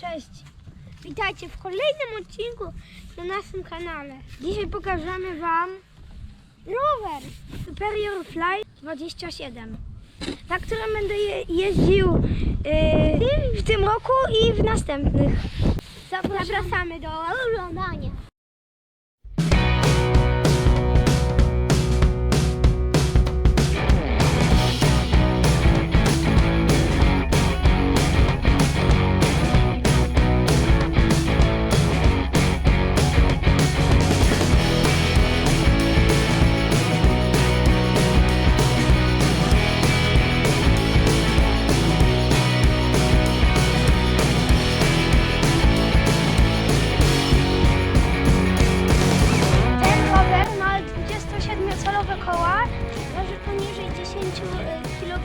Cześć! Witajcie w kolejnym odcinku na naszym kanale. Dzisiaj pokażemy Wam rower Superior Fly 27, na którym będę je jeździł yy, w tym roku i w następnych. Zapraszamy do oglądania.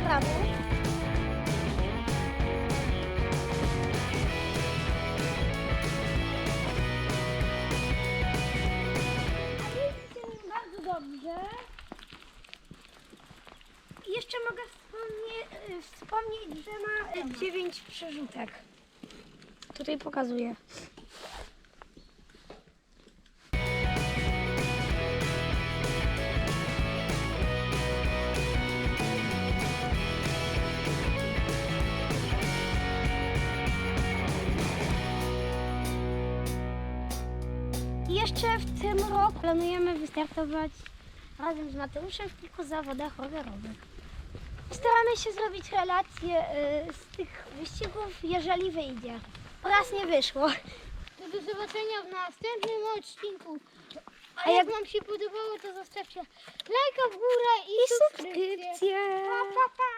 Kg. Bardzo dobrze. Jeszcze mogę wspomnie, y, wspomnieć, że ma 9 przerzutek. Tutaj pokazuję. I Jeszcze w tym roku planujemy wystartować razem z Mateuszem w kilku zawodach rowerowych. Staramy się zrobić relacje y, z tych wyścigów, jeżeli wyjdzie. Raz nie wyszło. To do zobaczenia w następnym odcinku. A, A jak jak- Wam się podobało, to zostawcie lajka w górę i, I subskrypcję. subskrypcje. Pa, pa, pa.